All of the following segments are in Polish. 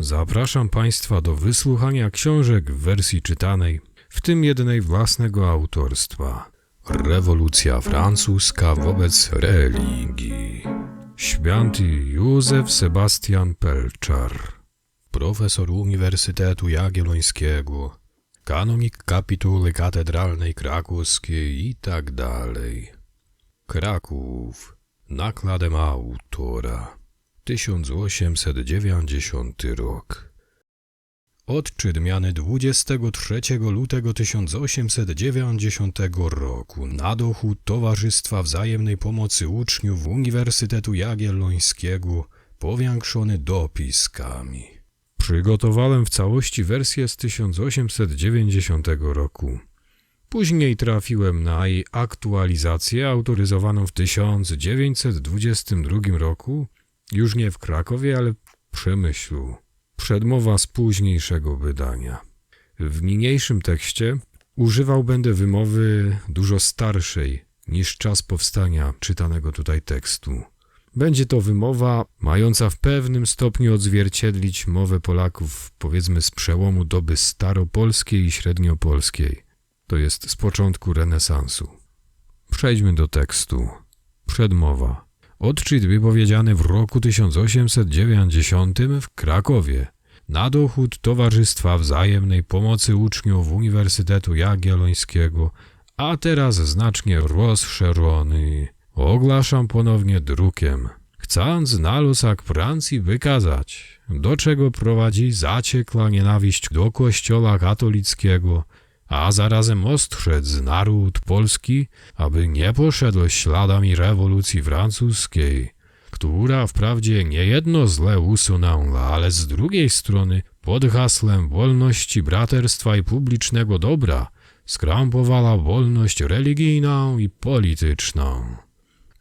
Zapraszam Państwa do wysłuchania książek w wersji czytanej, w tym jednej własnego autorstwa. Rewolucja francuska wobec religii. Święty Józef Sebastian Pelczar, profesor Uniwersytetu Jagiellońskiego, kanonik kapituły katedralnej krakowskiej i tak dalej. Kraków, nakładem autora. 1890 rok. Odczyt miany 23 lutego 1890 roku na dochód Towarzystwa Wzajemnej Pomocy Uczniów Uniwersytetu Jagiellońskiego powiększony dopiskami. Przygotowałem w całości wersję z 1890 roku. Później trafiłem na jej aktualizację autoryzowaną w 1922 roku, już nie w Krakowie, ale w Przemyślu. Przedmowa z późniejszego wydania. W niniejszym tekście używał będę wymowy dużo starszej niż czas powstania czytanego tutaj tekstu. Będzie to wymowa mająca w pewnym stopniu odzwierciedlić mowę Polaków, powiedzmy z przełomu doby staropolskiej i średniopolskiej, to jest z początku renesansu. Przejdźmy do tekstu. Przedmowa. Odczyt wypowiedziany w roku 1890 w Krakowie na dochód Towarzystwa Wzajemnej Pomocy Uczniów Uniwersytetu Jagiellońskiego, a teraz znacznie rozszerzony. Ogłaszam ponownie drukiem, chcąc na losach Francji wykazać, do czego prowadzi zaciekła nienawiść do Kościoła katolickiego, a zarazem ostrzec naród polski, aby nie poszedł śladami rewolucji francuskiej, która wprawdzie niejedno zle usunęła, ale z drugiej strony pod hasłem wolności, braterstwa i publicznego dobra skrampowała wolność religijną i polityczną.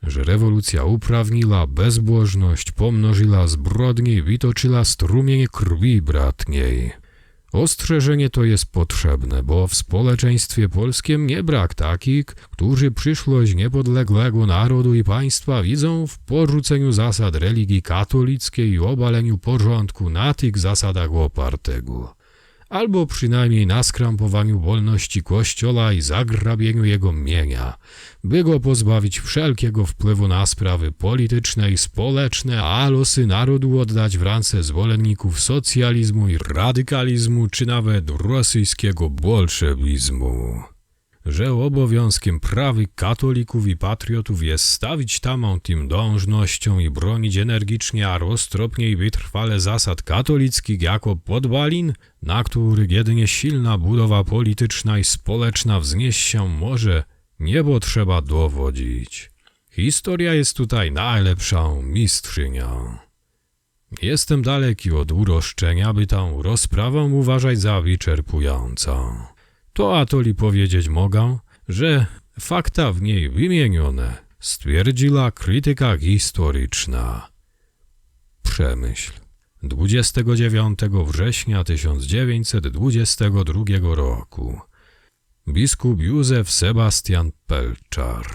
Że rewolucja uprawniła bezbożność, pomnożyła zbrodnie i wytoczyła strumienie krwi bratniej. Ostrzeżenie to jest potrzebne, bo w społeczeństwie polskim nie brak takich, którzy przyszłość niepodległego narodu i państwa widzą w porzuceniu zasad religii katolickiej i obaleniu porządku na tych zasadach opartego, albo przynajmniej na skrampowaniu wolności Kościoła i zagrabieniu jego mienia, by go pozbawić wszelkiego wpływu na sprawy polityczne i społeczne, a losy narodu oddać w ręce zwolenników socjalizmu i radykalizmu, czy nawet rosyjskiego bolszewizmu. Że obowiązkiem prawych katolików i patriotów jest stawić tamą tym dążnością i bronić energicznie, a roztropnie i wytrwale zasad katolickich jako podwalin, na których jedynie silna budowa polityczna i społeczna wznieść się może, nie potrzeba dowodzić. Historia jest tutaj najlepszą mistrzynią. Jestem daleki od uroszczenia, by tą rozprawę uważać za wyczerpującą. To atoli powiedzieć mogę, że fakta w niej wymienione stwierdziła krytyka historyczna. Przemyśl. 29 września 1922 roku. Biskup Józef Sebastian Pelczar.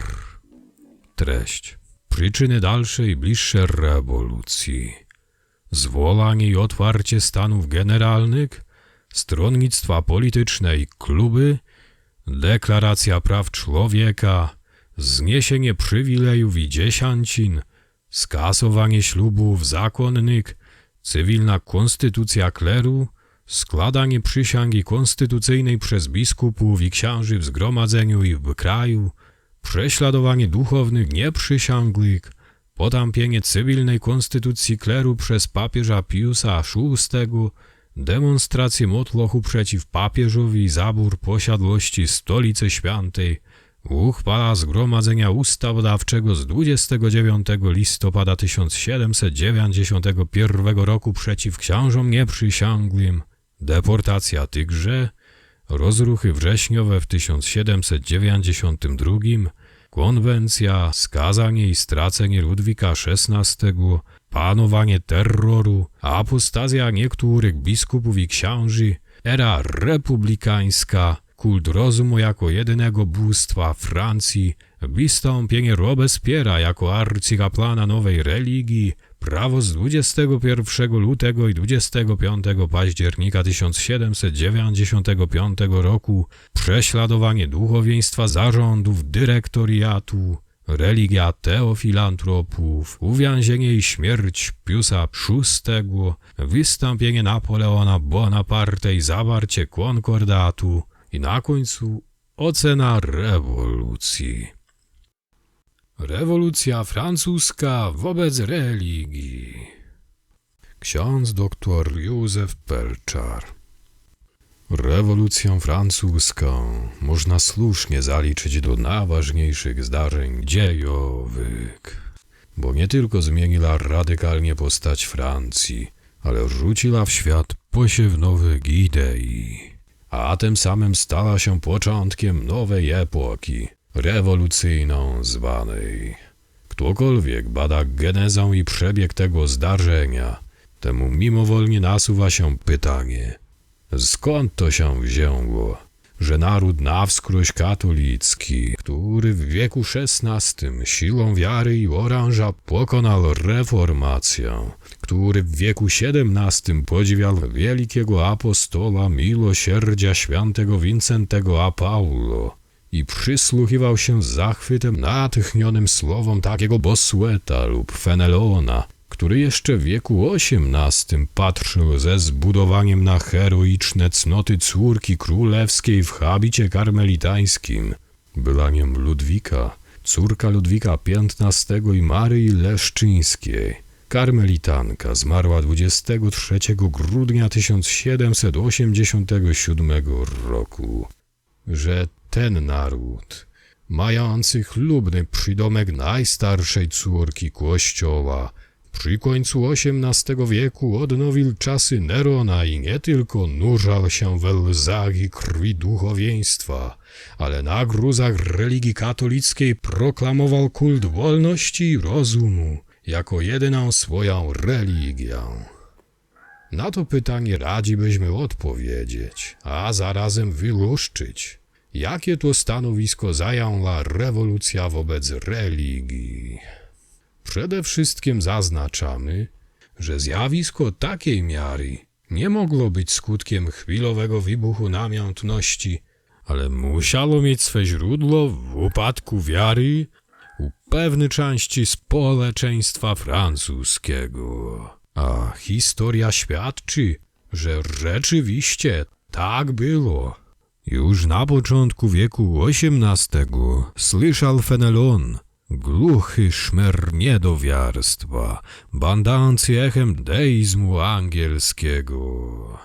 Treść. Przyczyny dalszej i bliższe rewolucji. Zwołanie i otwarcie stanów generalnych, stronnictwa polityczne i kluby, deklaracja praw człowieka, zniesienie przywilejów i dziesiącin, skasowanie ślubów zakonnych, cywilna konstytucja kleru, składanie przysięgi konstytucyjnej przez biskupów i księży w zgromadzeniu i w kraju, prześladowanie duchownych nieprzysięgłych, potępienie cywilnej konstytucji kleru przez papieża Piusa VI, demonstracje motlochu przeciw papieżowi zabór posiadłości Stolicy Świętej, uchwała Zgromadzenia Ustawodawczego z 29 listopada 1791 roku przeciw książom nieprzysięgłym, deportacja tychże, rozruchy wrześniowe w 1792, konwencja, skazanie i stracenie Ludwika XVI, panowanie terroru, apostazja niektórych biskupów i księży, era republikańska, kult rozumu jako jedynego bóstwa Francji, wystąpienie Robespiera jako arcykaplana nowej religii, prawo z 21 lutego i 25 października 1795 roku, prześladowanie duchowieństwa zarządów dyrektoriatu, religia teofilantropów, uwięzienie i śmierć Piusa VI, wystąpienie Napoleona Bonaparte i zawarcie konkordatu i na końcu ocena rewolucji. Rewolucja francuska wobec religii. Ksiądz doktor Józef Pelczar. Rewolucję francuską można słusznie zaliczyć do najważniejszych zdarzeń dziejowych, bo nie tylko zmieniła radykalnie postać Francji, ale rzuciła w świat posiew nowych idei, a tym samym stała się początkiem nowej epoki, rewolucyjną zwanej. Ktokolwiek bada genezę i przebieg tego zdarzenia, temu mimowolnie nasuwa się pytanie, skąd to się wzięło, że naród na wskróś katolicki, który w wieku XVI siłą wiary i oręża pokonał reformację, który w wieku XVII podziwiał wielkiego apostola miłosierdzia świętego Wincentego a Paulo, i przysłuchiwał się z zachwytem natchnionym słowom takiego Bossueta lub Fenelona, który jeszcze w wieku XVIII patrzył ze zbudowaniem na heroiczne cnoty córki królewskiej w habicie karmelitańskim, była niem Ludwika, córka Ludwika XV i Maryi Leszczyńskiej. Karmelitanka zmarła 23 grudnia 1787 roku. Że ten naród, mający chlubny przydomek najstarszej córki Kościoła, przy końcu XVIII wieku odnowił czasy Nerona i nie tylko nurzał się we łzach i krwi duchowieństwa, ale na gruzach religii katolickiej proklamował kult wolności i rozumu jako jedyną swoją religię. Na to pytanie radzi byśmy odpowiedzieć, a zarazem wyłuszczyć, jakie to stanowisko zajęła rewolucja wobec religii. Przede wszystkim zaznaczamy, że zjawisko takiej miary nie mogło być skutkiem chwilowego wybuchu namiętności, ale musiało mieć swe źródło w upadku wiary u pewnej części społeczeństwa francuskiego. A historia świadczy, że rzeczywiście tak było. Już na początku wieku XVIII słyszał Fenelon, głuchy szmer niedowiarstwa, bandący echem deizmu angielskiego.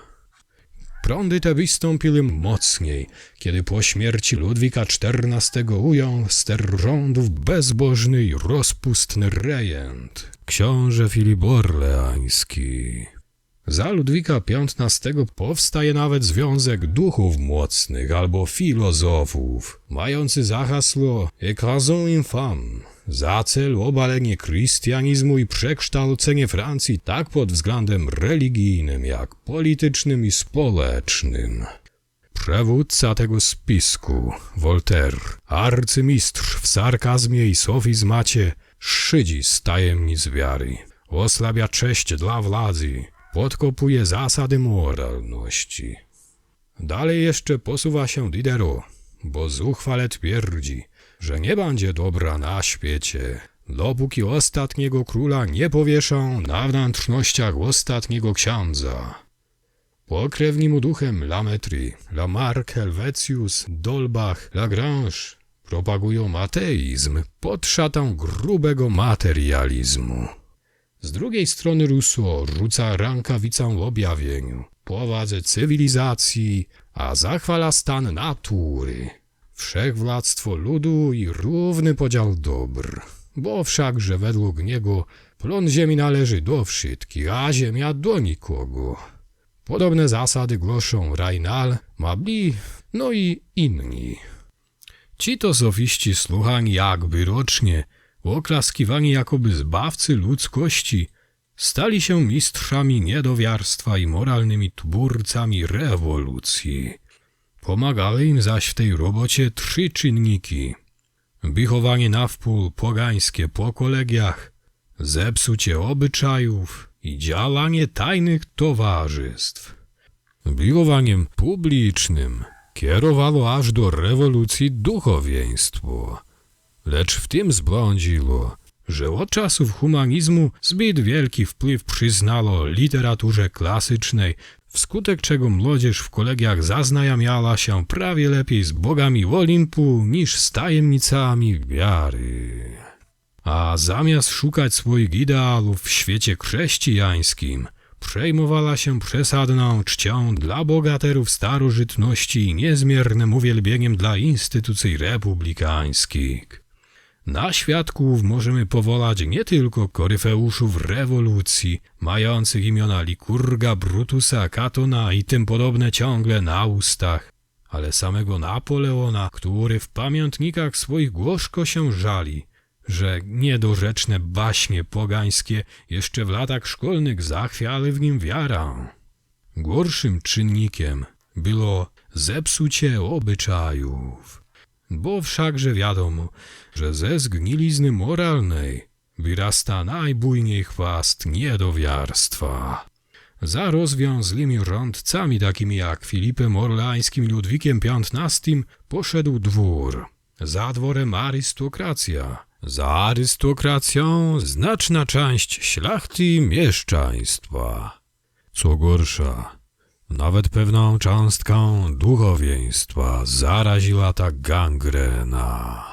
Prądy te wystąpiły mocniej, kiedy po śmierci Ludwika XIV ujął ster rządów bezbożny i rozpustny rejent, książę Filip Orleański. Za Ludwika XV powstaje nawet Związek Duchów Mocnych albo Filozofów, mający za hasło Écrasons infam, za cel obalenie chrystianizmu i przekształcenie Francji tak pod względem religijnym, jak politycznym i społecznym. Przewódca tego spisku, Voltaire, arcymistrz w sarkazmie i sofizmacie, szydzi z tajemnic wiary, oslabia cześć dla władzy, podkopuje zasady moralności. Dalej jeszcze posuwa się Diderot, bo zuchwale twierdzi, że nie będzie dobra na świecie, dopóki ostatniego króla nie powieszą na wnętrznościach ostatniego księdza. Pokrewni mu duchem Lametry, Lamarck, Helvetius, Dolbach, Lagrange propagują ateizm pod szatą grubego materializmu. Z drugiej strony Rousseau rzuca rękawicą objawieniu, powadze cywilizacji, a zachwala stan natury, wszechwładztwo ludu i równy podział dóbr, bo wszakże według niego plon ziemi należy do wszystkich, a ziemia do nikogo. Podobne zasady głoszą Rainal, Mabli, no i inni. Ci to sofiści słuchani jakby rocznie, oklaskiwani jakoby zbawcy ludzkości, stali się mistrzami niedowiarstwa i moralnymi twórcami rewolucji. Pomagały im zaś w tej robocie trzy czynniki. Wychowanie na wpół pogańskie po kolegiach, zepsucie obyczajów i działanie tajnych towarzystw. Biłowaniem publicznym kierowało aż do rewolucji duchowieństwo. Lecz w tym zbłądziło, że od czasów humanizmu zbyt wielki wpływ przyznało literaturze klasycznej, wskutek czego młodzież w kolegiach zaznajamiała się prawie lepiej z bogami Olimpu niż z tajemnicami wiary. A zamiast szukać swoich ideałów w świecie chrześcijańskim, przejmowała się przesadną czcią dla bogaterów starożytności i niezmiernym uwielbieniem dla instytucji republikańskich. Na świadków możemy powołać nie tylko koryfeuszów rewolucji, mających imiona Likurga, Brutusa, Katona i tym podobne ciągle na ustach, ale samego Napoleona, który w pamiętnikach swoich głoszko się żali, że niedorzeczne baśnie pogańskie jeszcze w latach szkolnych zachwiały w nim wiarę. Gorszym czynnikiem było zepsucie obyczajów. Bo wszakże wiadomo, że ze zgnilizny moralnej wyrasta najbujniej chwast niedowiarstwa. Za rozwiązłymi rządcami takimi jak Filipem Orleańskim i Ludwikiem XV poszedł dwór. Za dworem arystokracja. Za arystokracją znaczna część szlachty i mieszczaństwa. Co gorsza, nawet pewną cząstką duchowieństwa zaraziła ta gangrena.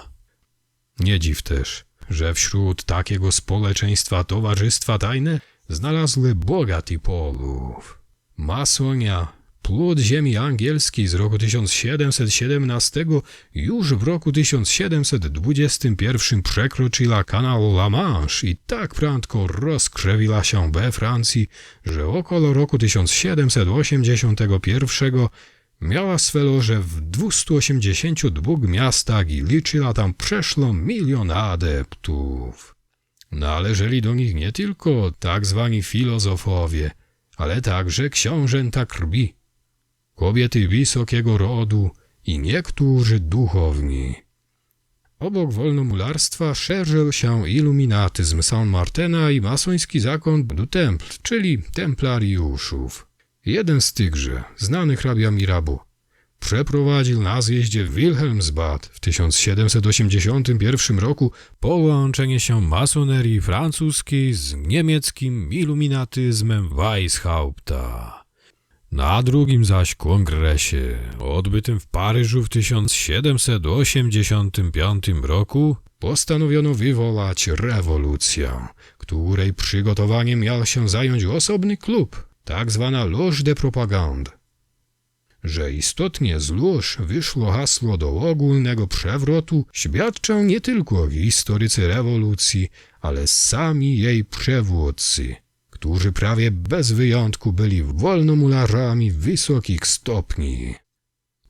Nie dziw też, że wśród takiego społeczeństwa towarzystwa tajne znalazły bogaty polów. Masonia, plód ziemi angielskiej z roku 1717 już w roku 1721 przekroczyła kanał La Manche i tak prędko rozkrzewiła się we Francji, że około roku 1781 miała swe loże w 282 miastach i liczyła tam przeszło milion adeptów. Należeli do nich nie tylko tak zwani filozofowie, ale także książęta krwi, kobiety wysokiego rodu i niektórzy duchowni. Obok wolnomularstwa szerzył się iluminatyzm Saint-Martena i masoński zakon du Temple, czyli templariuszów. Jeden z tychże, znany hrabia Mirabeau, przeprowadził na zjeździe Wilhelmsbad w 1781 roku połączenie się masonerii francuskiej z niemieckim iluminatyzmem Weishaupta. Na drugim zaś kongresie, odbytym w Paryżu w 1785 roku, postanowiono wywołać rewolucję, której przygotowaniem miał się zająć osobny klub, tak zwana Loge de Propagande. Że istotnie z lóż wyszło hasło do ogólnego przewrotu, świadczą nie tylko historycy rewolucji, ale sami jej przewódcy, którzy prawie bez wyjątku byli wolnomularzami wysokich stopni.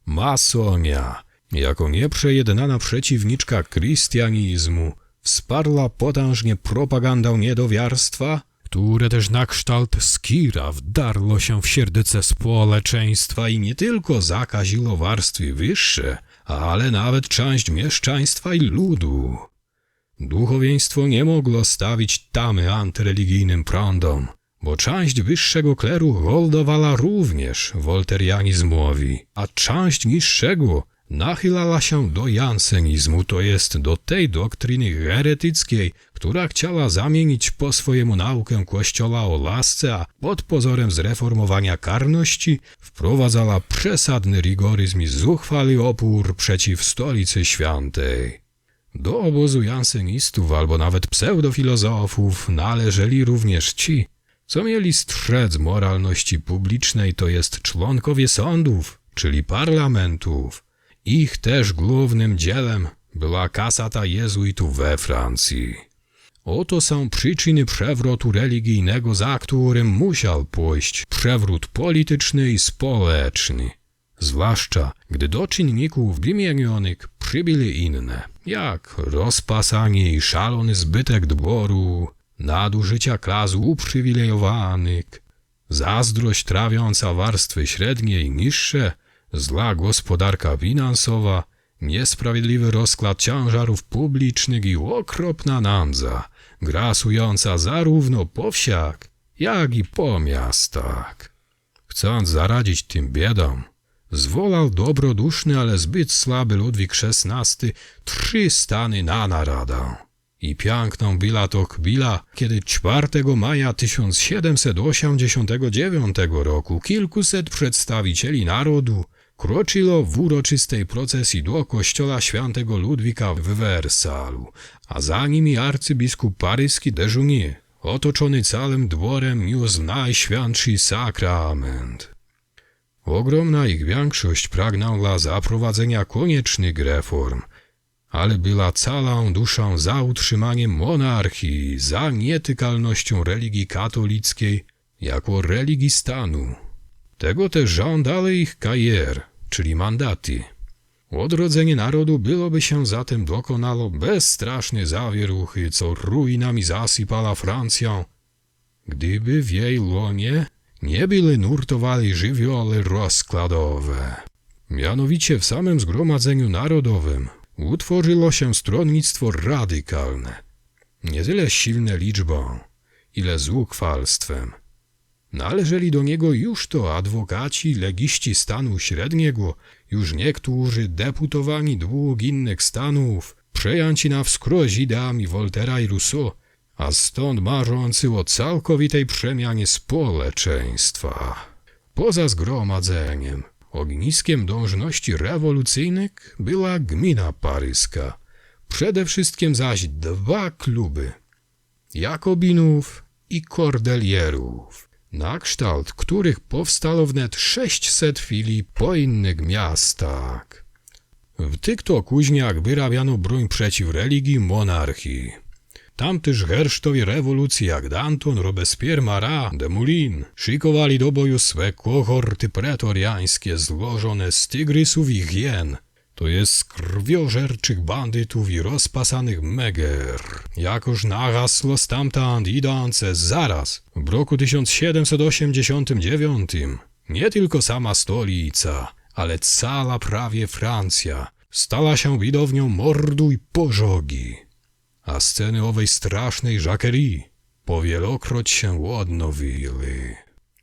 Masonia, jako nieprzejednana przeciwniczka chrystianizmu, wsparła potężnie propagandę niedowiarstwa, które też na kształt skira wdarło się w sierdyce społeczeństwa i nie tylko zakaziło warstwy wyższe, ale nawet część mieszczaństwa i ludu. Duchowieństwo nie mogło stawić tamy antyreligijnym prądom, bo część wyższego kleru holdowała również wolterianizmowi, a część niższego nachylała się do jansenizmu, to jest do tej doktryny heretyckiej, która chciała zamienić po swojemu naukę Kościoła o lasce, a pod pozorem zreformowania karności wprowadzała przesadny rigoryzm i zuchwały opór przeciw stolicy świętej. Do obozu jansenistów albo nawet pseudofilozofów należeli również ci, co mieli strzec moralności publicznej, to jest członkowie sądów, czyli parlamentów. Ich też głównym dziełem była kasata jezuitów we Francji. Oto są przyczyny przewrotu religijnego, za którym musiał pójść przewrót polityczny i społeczny. Zwłaszcza, gdy do czynników wymienionych przybyli inne, jak rozpasanie i szalony zbytek dworu, nadużycia klas uprzywilejowanych, zazdrość trawiąca warstwy średnie i niższe, zła gospodarka finansowa, niesprawiedliwy rozkład ciężarów publicznych i okropna nędza, grasująca zarówno po wsiach, jak i po miastach. Chcąc zaradzić tym biedom, zwołał dobroduszny, ale zbyt słaby Ludwik XVI trzy stany na naradę. I piękną była to chwila, kiedy 4 maja 1789 roku kilkuset przedstawicieli narodu kroczyło w uroczystej procesji do kościoła świętego Ludwika w Wersalu, a za nimi arcybiskup paryski de Junier, otoczony całym dworem, niósł najświętszy sakrament. Ogromna ich większość pragnęła zaprowadzenia koniecznych reform, ale była całą duszą za utrzymaniem monarchii, za nietykalnością religii katolickiej jako religii stanu. Tego też żądały ich kajer, czyli mandaty. Odrodzenie narodu byłoby się zatem dokonało bez strasznej zawieruchy, co ruinami zasypala Francję, gdyby w jej łonie nie były nurtowali żywioły rozkładowe. Mianowicie w samym Zgromadzeniu Narodowym utworzyło się stronnictwo radykalne, nie tyle silne liczbą, ile zuchwalstwem. Należeli do niego już to adwokaci, legiści stanu średniego, już niektórzy deputowani dwóch innych stanów, przejęci na wskroś ideami Voltera i Rousseau, a stąd marzący o całkowitej przemianie społeczeństwa. Poza zgromadzeniem, ogniskiem dążności rewolucyjnych była gmina paryska, przede wszystkim zaś dwa kluby Jakobinów i Kordelierów, na kształt których powstało wnet 600 filii po innych miastach. W tych to kuźniach wyrabiano broń przeciw religii monarchii. Tam też rewolucji jak Danton, Robespierre, Marat, de Moulin szykowali do boju swe kohorty pretoriańskie złożone z tygrysów i hien, to jest krwiożerczych bandytów i rozpasanych meger. Jakoż na hasło stamtąd idące zaraz w roku 1789 nie tylko sama stolica, ale cała prawie Francja stała się widownią mordu i pożogi a sceny owej strasznej żakerii powielokroć się odnowiły.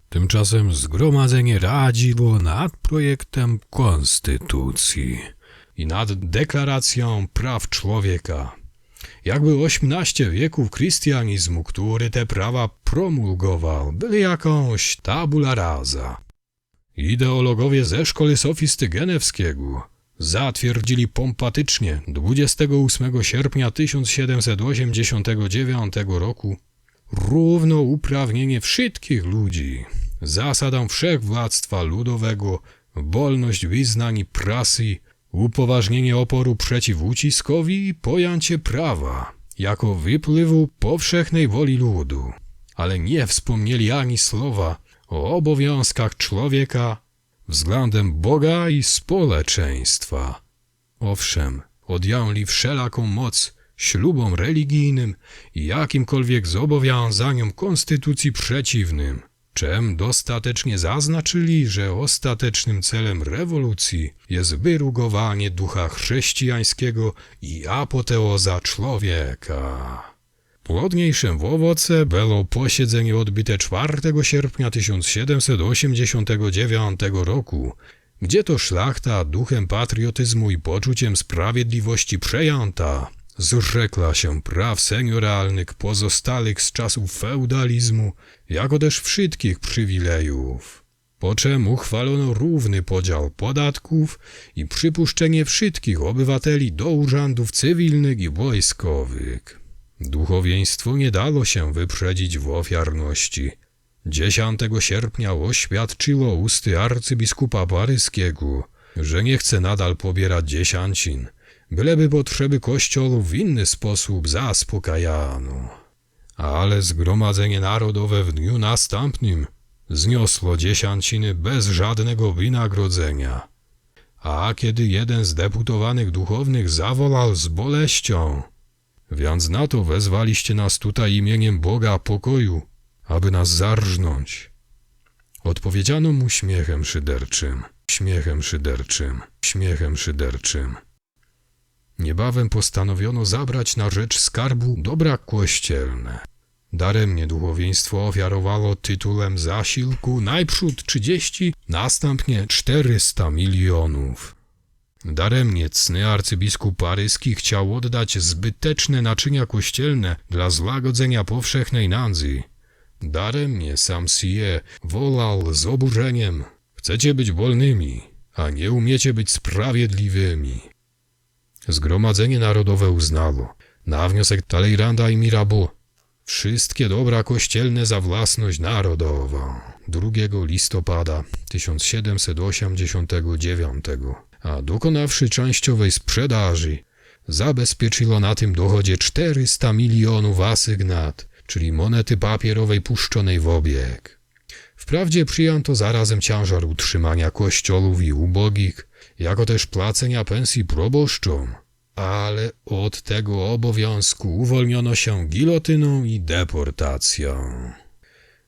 Tymczasem zgromadzenie radziło nad projektem konstytucji i nad deklaracją praw człowieka. Jakby osiemnaście wieków chrystianizmu, który te prawa promulgował, byli jakąś tabula rasa. Ideologowie ze szkoły sofisty genewskiego zatwierdzili pompatycznie 28 sierpnia 1789 roku równouprawnienie wszystkich ludzi, zasadę wszechwładztwa ludowego, wolność wyznań i prasy, upoważnienie oporu przeciw uciskowi i pojęcie prawa jako wypływu powszechnej woli ludu, ale nie wspomnieli ani słowa o obowiązkach człowieka względem Boga i społeczeństwa. Owszem, odjęli wszelaką moc ślubom religijnym i jakimkolwiek zobowiązaniom konstytucji przeciwnym, czem dostatecznie zaznaczyli, że ostatecznym celem rewolucji jest wyrugowanie ducha chrześcijańskiego i apoteoza człowieka. Płodniejszym w owoce było posiedzenie odbyte 4 sierpnia 1789 roku, gdzie to szlachta duchem patriotyzmu i poczuciem sprawiedliwości przejęta zrzekła się praw senioralnych pozostałych z czasów feudalizmu, jako też wszystkich przywilejów. Po czym uchwalono równy podział podatków i przypuszczenie wszystkich obywateli do urzędów cywilnych i wojskowych. Duchowieństwu nie dało się wyprzedzić w ofiarności. 10 sierpnia oświadczyło usty arcybiskupa paryskiego, że nie chce nadal pobierać dziesiącin, byleby potrzeby kościołów w inny sposób zaspokajano. Ale Zgromadzenie Narodowe w dniu następnym zniosło dziesiąciny bez żadnego wynagrodzenia. A kiedy jeden z deputowanych duchownych zawołał z boleścią – więc na to wezwaliście nas tutaj imieniem Boga pokoju, aby nas zarżnąć. Odpowiedziano mu śmiechem szyderczym, śmiechem szyderczym, śmiechem szyderczym. Niebawem postanowiono zabrać na rzecz skarbu dobra kościelne. Daremnie duchowieństwo ofiarowało tytułem zasilku najprzód 30, następnie 400 milionów. Daremnie cny arcybiskup paryski chciał oddać zbyteczne naczynia kościelne dla złagodzenia powszechnej nędzy. Daremnie sam Sie wolał z oburzeniem. Chcecie być wolnymi, a nie umiecie być sprawiedliwymi. Zgromadzenie Narodowe uznało, na wniosek Taleyranda i Mirabeau, wszystkie dobra kościelne za własność narodową 2 listopada 1789, a dokonawszy częściowej sprzedaży, zabezpieczyło na tym dochodzie 400 milionów asygnat, czyli monety papierowej puszczonej w obieg. Wprawdzie przyjęto zarazem ciężar utrzymania kościołów i ubogich, jako też płacenia pensji proboszczom, ale od tego obowiązku uwolniono się gilotyną i deportacją.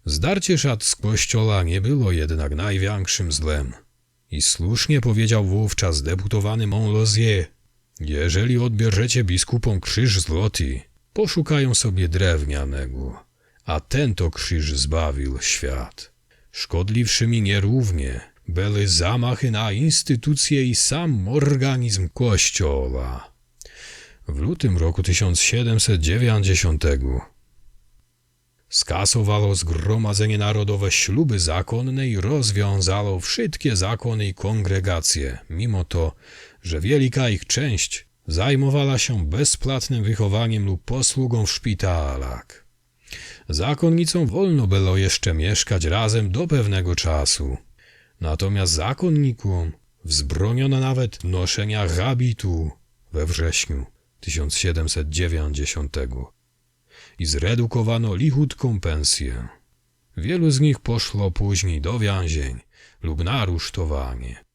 Zdarcie szat z kościoła nie było jednak największym złem. I słusznie powiedział wówczas deputowany Montlosier, jeżeli odbierzecie biskupom krzyż złoty, poszukają sobie drewnianego, a ten to krzyż zbawił świat. Szkodliwszymi nierównie były zamachy na instytucje i sam organizm Kościoła. W lutym roku 1790 skasowało Zgromadzenie Narodowe śluby zakonne i rozwiązało wszystkie zakony i kongregacje, mimo to, że wielka ich część zajmowała się bezpłatnym wychowaniem lub posługą w szpitalach. Zakonnicom wolno było jeszcze mieszkać razem do pewnego czasu. Natomiast zakonnikom wzbroniono nawet noszenia habitu we wrześniu 1790 i zredukowano lichutką pensję. Wielu z nich poszło później do więzień lub na rusztowanie,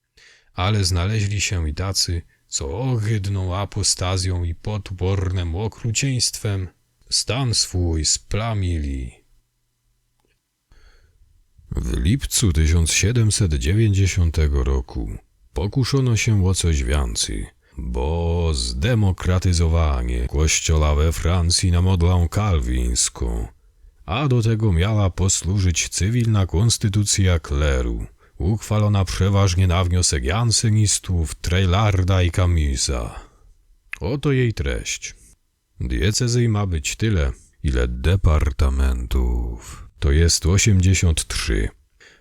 ale znaleźli się i tacy, co ohydną apostazją i potwornym okrucieństwem stan swój splamili. W lipcu 1790 roku pokuszono się o coś więcej, bo zdemokratyzowanie kościoła we Francji na modlę kalwińską, a do tego miała posłużyć cywilna konstytucja kleru, uchwalona przeważnie na wniosek jansenistów Treylarda i Camisa. Oto jej treść. Diecezji ma być tyle, ile departamentów. To jest 83.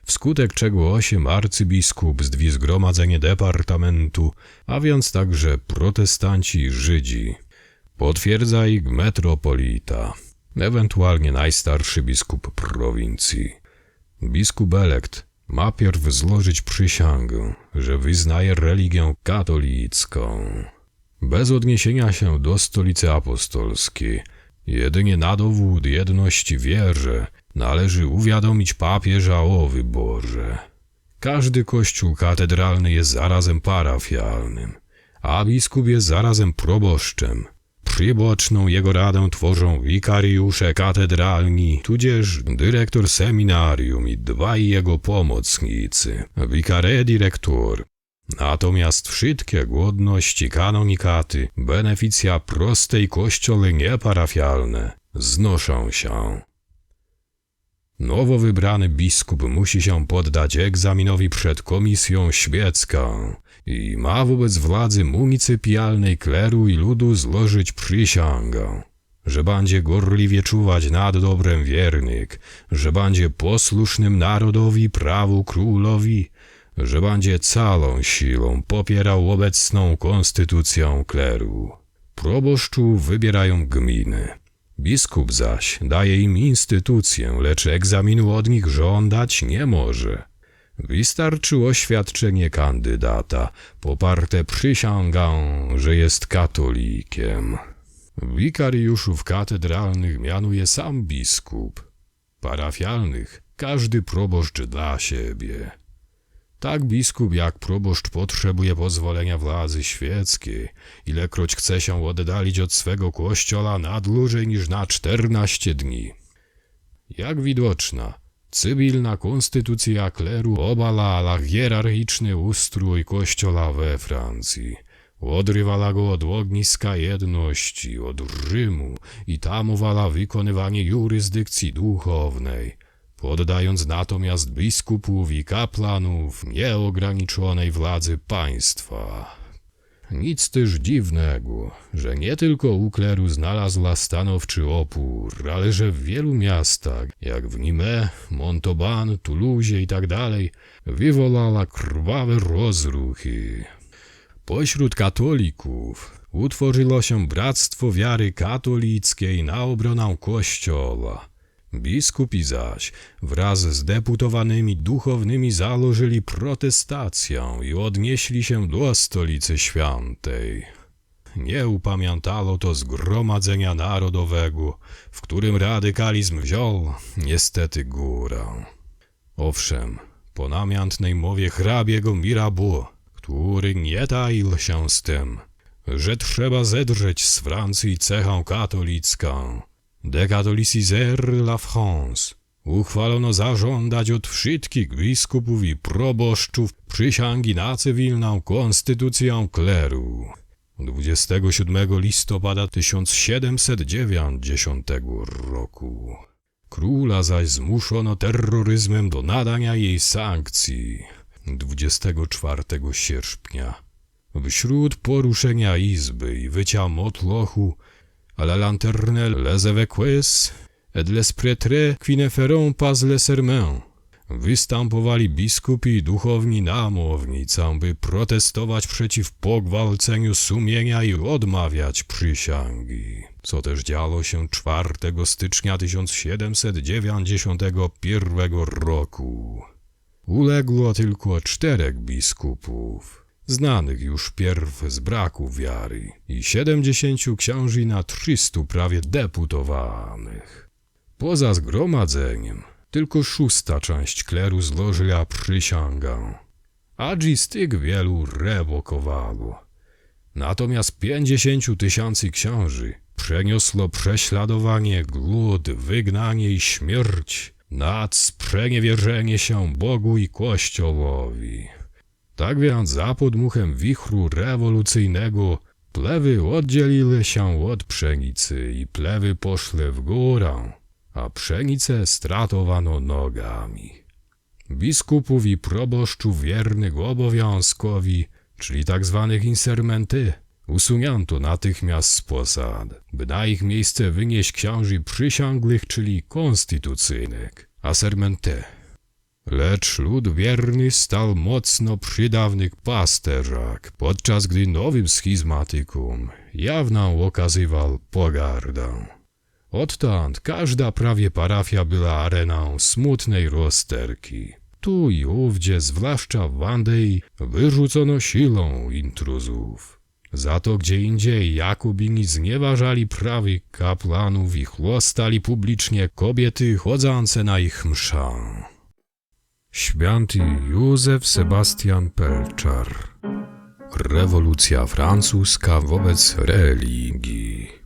Wskutek czego osiem arcybiskup zdwi zgromadzenie departamentu, a więc także protestanci i Żydzi. Potwierdza ich metropolita, ewentualnie najstarszy biskup prowincji. Biskup elekt ma pierw złożyć przysięgę, że wyznaje religię katolicką. Bez odniesienia się do stolicy apostolskiej, jedynie na dowód jedności wierze, należy uwiadomić papieża o wyborze. Każdy kościół katedralny jest zarazem parafialnym, a biskup jest zarazem proboszczem. Przyboczną jego radę tworzą wikariusze katedralni, tudzież dyrektor seminarium i dwaj jego pomocnicy, wikare dyrektor. Natomiast wszystkie głodności kanonikaty, beneficja prostej kościoły nieparafialne, znoszą się. Nowo wybrany biskup musi się poddać egzaminowi przed komisją świecką i ma wobec władzy municypialnej kleru i ludu złożyć przysięgę, że będzie gorliwie czuwać nad dobrem wiernych, że będzie posłusznym narodowi, prawu królowi, że będzie całą siłą popierał obecną konstytucję kleru. Proboszczów wybierają gminy. Biskup zaś daje im instytucję, lecz egzaminu od nich żądać nie może. Wystarczy oświadczenie kandydata, poparte przysięgą, że jest katolikiem. Wikariuszów katedralnych mianuje sam biskup. Parafialnych każdy proboszcz dla siebie. Tak biskup jak proboszcz potrzebuje pozwolenia władzy świeckiej, ilekroć chce się oddalić od swego kościoła na dłużej niż na czternaście dni. Jak widoczna, cywilna konstytucja kleru obalała hierarchiczny ustrój kościoła we Francji. Odrywała go od ogniska jedności, od Rzymu i tamowała wykonywanie jurysdykcji duchownej, poddając natomiast biskupów i kaplanów nieograniczonej władzy państwa. Nic też dziwnego, że nie tylko u kleru znalazła stanowczy opór, ale że w wielu miastach, jak w Nîmes, Montauban, Toulouse i tak wywołała krwawe rozruchy. Pośród katolików utworzyło się Bractwo Wiary Katolickiej na obronę Kościoła. Biskupi zaś wraz z deputowanymi duchownymi założyli protestację i odnieśli się do stolicy świętej. Nie upamiętało to zgromadzenia narodowego, w którym radykalizm wziął niestety górę. Owszem, po namiętnej mowie hrabiego Mirabeau, który nie taił się z tym, że trzeba zedrzeć z Francji cechę katolicką, dekatolicizer la France, uchwalono zażądać od wszystkich biskupów i proboszczów przysięgi na cywilną konstytucję kleru. 27 listopada 1790 roku. Króla zaś zmuszono terroryzmem do nadania jej sankcji 24 sierpnia. Wśród poruszenia izby i wycia motlochu à la lanterne les évêques et les prêtres qui ne feront pas le serment. Występowali biskupi i duchowni na mownicę, by protestować przeciw pogwałceniu sumienia i odmawiać przysięgi. Co też działo się 4 stycznia 1791 roku. Uległo tylko czterech biskupów, znanych już pierw z braku wiary, i siedemdziesięciu księży na trzystu prawie deputowanych. Poza zgromadzeniem, tylko szósta część kleru złożyła przysięgę, a z tych wielu rewokowało. Natomiast pięćdziesięciu tysięcy księży przeniosło prześladowanie, głód, wygnanie i śmierć nad sprzeniewierzenie się Bogu i Kościołowi. Tak więc za podmuchem wichru rewolucyjnego plewy oddzieliły się od pszenicy i plewy poszły w górę, a pszenicę stratowano nogami. Biskupów i proboszczów wiernych obowiązkowi, czyli tak zwanych insermenty, usunięto natychmiast z posad, by na ich miejsce wynieść księży przysięgłych, czyli konstytucyjnych, asermente. Lecz lud wierny stał mocno przy dawnych pasterzach, podczas gdy nowym schizmatykom jawną okazywał pogardę. Odtąd każda prawie parafia była areną smutnej rozterki. Tu i ówdzie, zwłaszcza w Wandei, wyrzucono siłą intruzów. Za to gdzie indziej Jakubini znieważali prawy kaplanów i chłostali publicznie kobiety chodzące na ich mszę. Święty Józef Sebastian Pelczar. Rewolucja francuska wobec religii